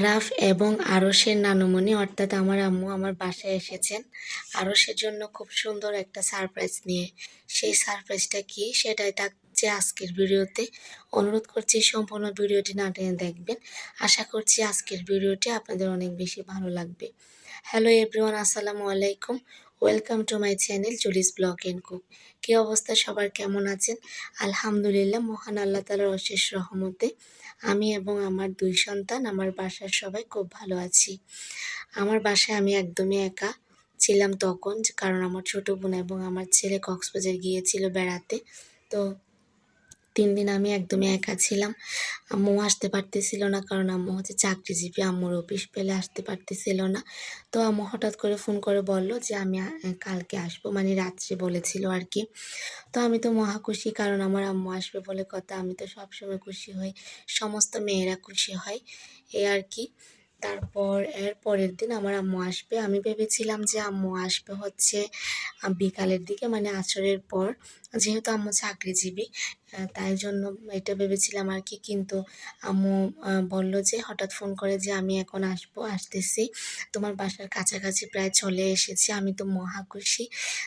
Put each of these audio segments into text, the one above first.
আরাফ এবং আরসের নানুমণি, অর্থাৎ আমার আম্মু আমার বাসায় এসেছেন। আরসের জন্য খুব সুন্দর একটা সারপ্রাইজ নিয়ে। সেই সারপ্রাইজটা কি? সেটাই থাকছে আজকের ভিডিওতে। অনুরোধ করছি সম্পূর্ণ ভিডিওটি না টেনে দেখবেন। আশা করছি আজকের ভিডিওটি আপনাদের অনেক বেশি ভালো লাগবে। হ্যালো এভরিওয়ান আসসালামু আলাইকুম। Welcome to my channel Juli's blog and cook কী অবস্থা? সবার কেমন আছেন? আলহামদুলিল্লাহ, মহান আল্লাহ তালার অশেষ রহমতে আমি এবং আমার দুই সন্তান, আমার বাসার সবাই খুব ভালো আছি। আমার বাসায় আমি একদমই একা ছিলাম তখন, কারণ আমার ছোটো বোন এবং আমার ছেলে কক্সবাজার গিয়েছিল বেড়াতে। তো তিন দিন আমি একদমই একা ছিলাম। আম্মু আসতে পারতেছিল না কারণ আম্মু হচ্ছে চাকরিজীবী, আম্মুর অফিস পেলে আসতে পারতেছিল না। তো আম্মু হঠাৎ করে ফোন করে বলল যে, আমি কালকে আসব। মানে রাত্রে বলেছিল আর কি। তো আমি তো মহা খুশি কারণ আমার আম্মু আসবে বলে কথা। আমি তো সবসময় খুশি হই। সমস্ত মেয়েরা খুশি হয়। এই আর কি। তারপর, এর পরের দিন আমার আম্মু আসবে। আমি ভেবেছিলাম যে আম্মু আসবে হচ্ছে বিকালের দিকে মানে আচরের পর। যেহেতু আম্মু চাকরিজীবী তাই জন্য এটা ভেবেছিলাম আর কি। কিন্তু আম্মু বলল যে হঠাৎ ফোন করে যে আমি এখন আসব, আসতেছি। তোমার বাসার কাছাকাছি প্রায় চলে এসেছি, আমি তো মহা খুশি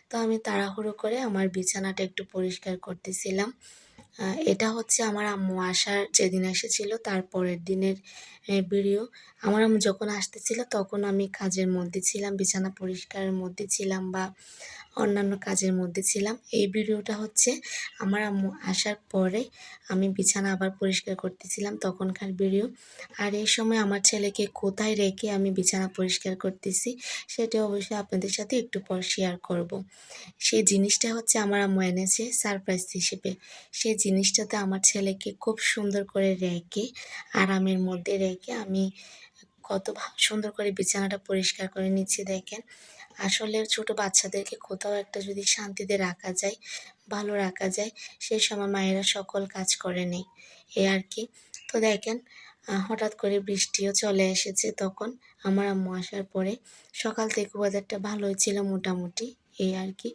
তো আমি তাড়াহুড়ো করে আমার বিছানাটা একটু পরিষ্কার করতেছিলাম। এটা হচ্ছে আমার আম্মু আসার যেদিন এসেছিল, তার পরের দিনের ভিডিও আমার আম্মু যখন আসতেছিল, তখন আমি কাজের মধ্যে ছিলাম, বিছানা পরিষ্কারের মধ্যে ছিলাম বা অন্যান্য কাজের মধ্যে ছিলাম। এই ভিডিওটা হচ্ছে আমার আম্মু আসার পরে আমি বিছানা আবার পরিষ্কার করতেছিলাম তখনকার ভিডিও। আর এই সময় আমার ছেলেকে কোথায় রেখে আমি বিছানা পরিষ্কার করতেছি, সেটা অবশ্যই আপনাদের সাথে একটু পর শেয়ার করব। সেই জিনিসটা হচ্ছে আমার আম্মু এনেছে সারপ্রাইজ হিসেবে। সেই জিনিসটাতে আমার ছেলেকে খুব সুন্দর করে রেখে, আরামের মধ্যে রেখে আমি কত সুন্দর করে বিছানাটা পরিষ্কার করে নিচ্ছি দেখেন। আসলে ছোট বাচ্চাদেরকে কোথাও একটা যদি শান্তিতে রাখা যায়, ভালো রাখা যায়, সেই সময় মায়েরা সকল কাজ করে নেই এ আর কি। তো দেখেন হঠাৎ করে বৃষ্টিও চলে এসেছে তখন। আমার আম্মু আসার পরে সকাল থেকে ওয়েদারটা ভালোই ছিল মোটামুটি এই আর কি।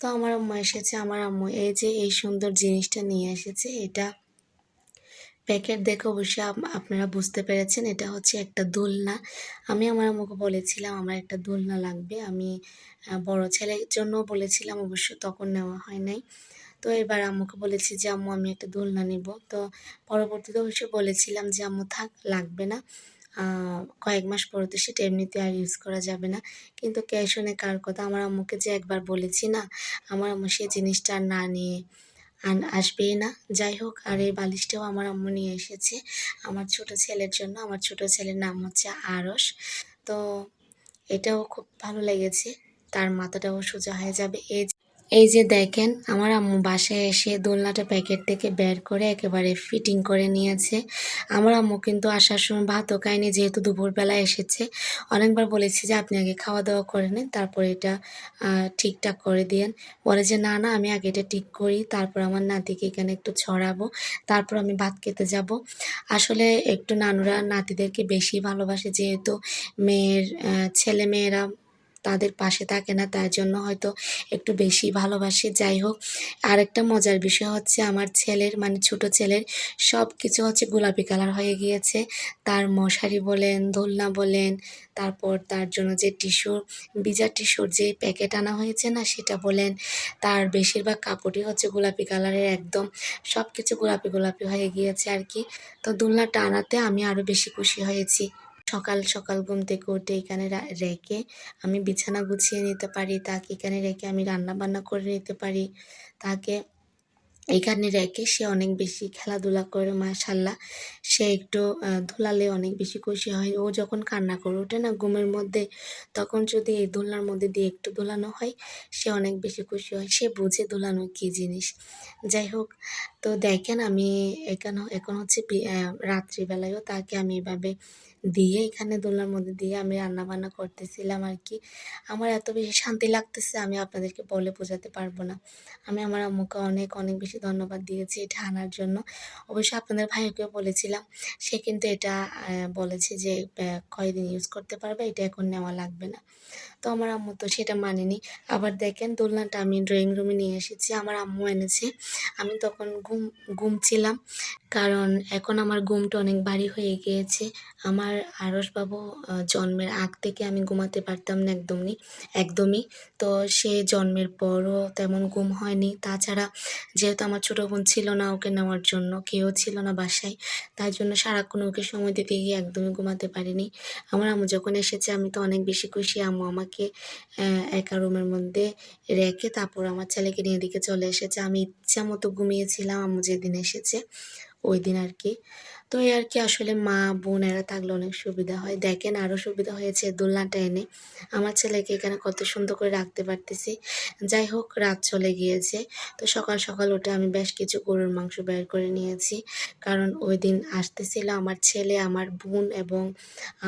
তো আমার আম্মু এসেছে, আমার আম্মু এই যে এই সুন্দর জিনিসটা নিয়ে এসেছে, এটা প্যাকেট দেখে অবশ্যই আপনারা বুঝতে পেরেছেন, এটা হচ্ছে একটা দোলনা। আমি আমার আম্মুকে বলেছিলাম, আমার একটা দোলনা লাগবে। আমি বড় ছেলের জন্য বলেছিলাম, অবশ্য তখন নেওয়া হয় নাই। তো এবার আম্মুকে বলেছি যে, আম্মু, আমি একটা দোলনা নিব। তো পরবর্তীতে অবশ্যই বলেছিলাম যে, আম্মু, থাক, লাগবে না। কয়েক মাস পরে সেটা এমনিতে আর ইউজ করা যাবে না। কিন্তু ক্যাশ অনে কার কথা? আমার আম্মুকে যে একবার বলেছি না, আমার আম্মু সেই জিনিসটা না নিয়ে আন আসবেই না। যাই হোক, আর এই বালিশটাও আমার আম্মু নিয়ে এসেছে। আমার ছোট ছেলের জন্য। আমার ছোট ছেলের নাম হচ্ছে আরস তো এটাও খুব ভালো লেগেছে। তার মাথাটাও সোজা হয়ে যাবে। এই এই যে দেখেন, আমার আম্মু বাসায় এসে দোলনাটা প্যাকেট থেকে বের করে একেবারে ফিটিং করে নিয়েছে। আমার আম্মু কিন্তু আসার সময় ভাতও খায়নি, যেহেতু দুপুরবেলা এসেছে। অনেকবার বলেছি যে, আপনি আগে খাওয়া দাওয়া করে নেন, তারপর এটা ঠিকঠাক করে দিয়েন। বলে যে, না না, আমি আগে এটা ঠিক করি, তারপর আমার নাতিকে এখানে একটু ছড়াবো, তারপর আমি ভাত খেতে যাব। আসলে একটু নানুরা নাতিদেরকে বেশি ভালোবাসে, যেহেতু মেয়ের ছেলে মেয়েরা তাদের পাশে থাকে না তার জন্য হয়তো একটু বেশি ভালোবাসে। যাই হোক, আরেকটা মজার বিষয় হচ্ছে আমার ছেলের মানে ছোট ছেলের সব কিছু হচ্ছে গোলাপি কালার হয়ে গিয়েছে। তার মশারি বলেন, দোলনা বলেন, তারপর তার জন্য যে টিস্যু, বিজা টিস্যুর যে প্যাকেট আনা হয়েছে না, সেটা বলেন, তার বেশিরভাগ কাপড়ই হচ্ছে গোলাপি কালারের একদম। সব কিছু গোলাপি গোলাপি হয়ে গিয়েছে আর কি। তো দোলনাটা আনাতে আমি আরও বেশি খুশি হয়েছি। সকাল সকাল ঘুম থেকে উঠে এখানে রেখে আমি বিছানা গুছিয়ে নিতে পারি, তাকে এখানে রেখে আমি রান্না বান্না করে নিতে পারি, তাকে এখানে রেখে সে অনেক বেশি খেলাধুলা করে, মাশাল্লাহ। সে একটু ধুলালে অনেক বেশি খুশি হয়। ও যখন কান্না করে ওঠে না ঘুমের মধ্যে, তখন যদি এই দোলনার মধ্যে দিয়ে একটু দোলানো হয়, সে অনেক বেশি খুশি হয়। সে বুঝে দোলানো কী জিনিস। যাই হোক, তো দেখেন আমি এখানে, এখন হচ্ছে রাত্রিবেলায়ও তাকে আমি এভাবে দিয়ে এখানে দোলার মধ্যে দিয়ে আমি রান্না বান্না করতেছিলাম আর কি আমার এত বেশি শান্তি লাগতেছে, আমি আপনাদেরকে বলে বোঝাতে পারব না। আমি আমার আম্মুকে অনেক অনেক বেশি ধন্যবাদ দিয়েছি এটা আনার জন্য। অবশ্য আপনাদের ভাইকেও বলেছিলাম, সে কিন্তু এটা বলেছে যে কয়দিন ইউজ করতে পারবে, এটা এখন নেওয়া লাগবে না। তো আমার আম্মু তো সেটা মানেনি। আবার দেখেন দোলনাটা আমি ড্রয়িং রুমে নিয়ে এসেছি, আমার আম্মু এনেছে। আমি তখন ঘুম, ঘুমছিলাম, কারণ এখন আমার ঘুমটা অনেক ভারী হয়ে গিয়েছে। আমার আরসবাবু জন্মের আগ থেকে আমি ঘুমাতে পারতাম না একদমই একদমই। তো সে জন্মের পরও তেমন ঘুম হয়নি। তাছাড়া যেহেতু আমার ছোটো বোন ছিল না ওকে নেওয়ার জন্য, কেউ ছিল না বাসায়, তাই জন্য সারাক্ষণ ওকে সময় দিতে গিয়ে একদমই ঘুমাতে পারিনি। আমার আম্মু যখন এসেছে, আমি তো অনেক বেশি খুশি, আম্মু আমাকে আহ, একা রুমের মধ্যে রেখে তারপর আমার ছেলেকে নিয়ে এদিকে চলে এসেছে। আমি ইচ্ছা মতো ঘুমিয়েছিলাম আম্মু যেদিন এসেছে ওই দিন আর কি। তো এই আর কি আসলে মা বোন এরা থাকলে অনেক সুবিধা হয়। দেখেন আরও সুবিধা হয়েছে দোলনাটা এনে। আমার ছেলেকে এখানে কত সুন্দর করে রাখতে পারতেছি। যাই হোক রাত চলে গিয়েছে। তো সকাল সকাল উঠে আমি বেশ কিছু গরুর মাংস বের করে নিয়েছি। কারণ ওই দিন আসতেছিল আমার ছেলে আমার বোন এবং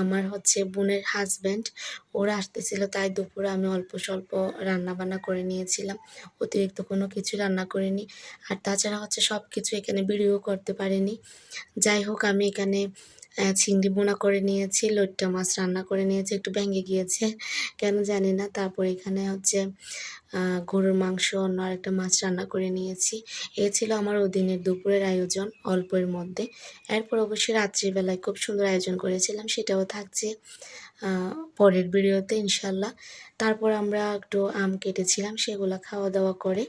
আমার হচ্ছে বোনের হাজব্যান্ড ওরা আসতেছিল, তাই দুপুরে আমি অল্প স্বল্প রান্না বান্না করে নিয়েছিলাম। অতিরিক্ত কোনো কিছু রান্না করিনি। আর তাছাড়া হচ্ছে সব কিছু এখানে ভিডিও করতে পারিনি। যাই হোক, আমি এখানে চিংড়ি বোনা করে নিয়েছি, লইট্টা মাছ রান্না করে নিয়েছি, একটু ভেঙে গিয়েছে, কেন জানি না। তারপর এখানে হচ্ছে গরুর মাংস, অন্য আরেকটা মাছ রান্না করে নিয়েছি। এ ছিল আমার ওই দিনের দুপুরের আয়োজন অল্পের মধ্যে। এরপর অবশ্যই রাত্রিবেলায় খুব সুন্দর আয়োজন করেছিলাম, সেটাও থাকছে। পরের ভিডিওতে ইনশাল্লাহ। তারপর আমরা একটু আম কেটেছিলাম, সেগুলো খাওয়া দাওয়া করে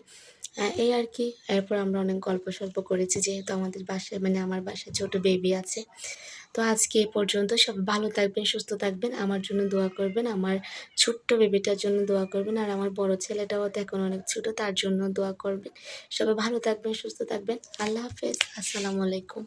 এই আর কি। এরপর আমরা অনেক গল্প সল্প করেছি, যেহেতু আমাদের বাসায় মানে আমার বাসায় ছোট বেবি আছে। তো আজকে এই পর্যন্ত সব ভালো থাকবেন, সুস্থ থাকবেন। আমার জন্য দোয়া করবেন, আমার ছোট্ট বেবিটার জন্য দোয়া করবেন, আর আমার বড় ছেলেটাও তো এখন অনেক ছোট, তার জন্য দোয়া করবেন। সবাই ভালো থাকবেন, সুস্থ থাকবেন। আল্লাহ হাফেজ। আসসালামু আলাইকুম।